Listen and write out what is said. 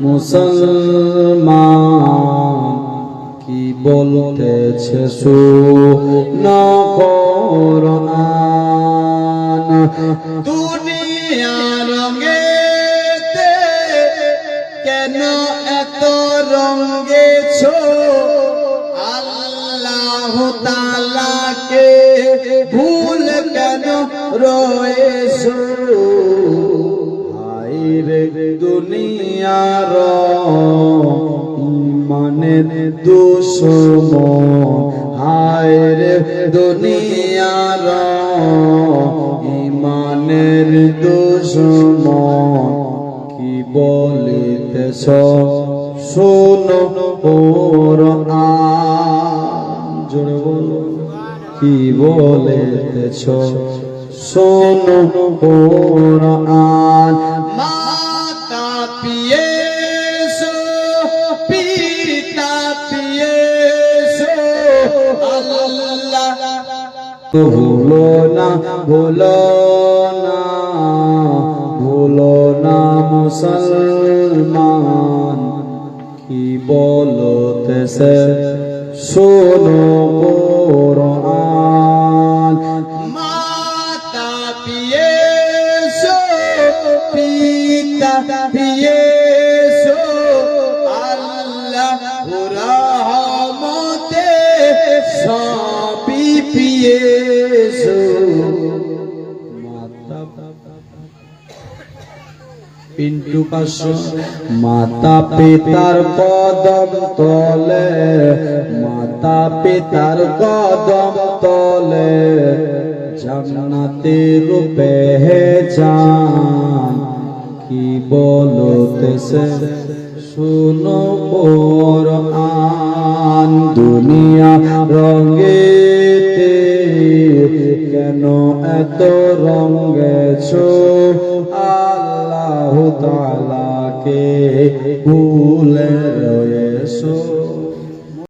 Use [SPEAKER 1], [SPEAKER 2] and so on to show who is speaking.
[SPEAKER 1] মুসলমান কি বলতেছে না করোনান
[SPEAKER 2] রঙেতে কেন এত রঙেছ আল্লাহ তালাকে ভুল কেন রয়েছো?
[SPEAKER 1] দুনিয়ার ইমানের দুশ্মন। হায়রে দুনিয়ার ইমানের দুশ্মন। কি বলিতেছ? শোনো কোরআন। জোরে বলো। কি বলিতেছ? শোনো কোরআন।
[SPEAKER 2] মাতা পিয়েছো
[SPEAKER 1] ভুলো না ভুলো না ভুলো না মুসলমান। কি বলতেছে শোনো কোরআন।
[SPEAKER 2] মাতা পিয়েছো পিতা পিয়েছো আল্লাহ রহমতে সবই পিয়েছো
[SPEAKER 1] পিন্টু পাশ, মাতা পিতার কদম তলে, মাতা পিতার কদম তলে, জান্নাতে রূপে হে জান, কি বলতেছে শুনো কোরআন, দুনিয়া রঙেতে কেন এত রং গেছো? আল্লাহ তালাকে ভুলে রয়েছ।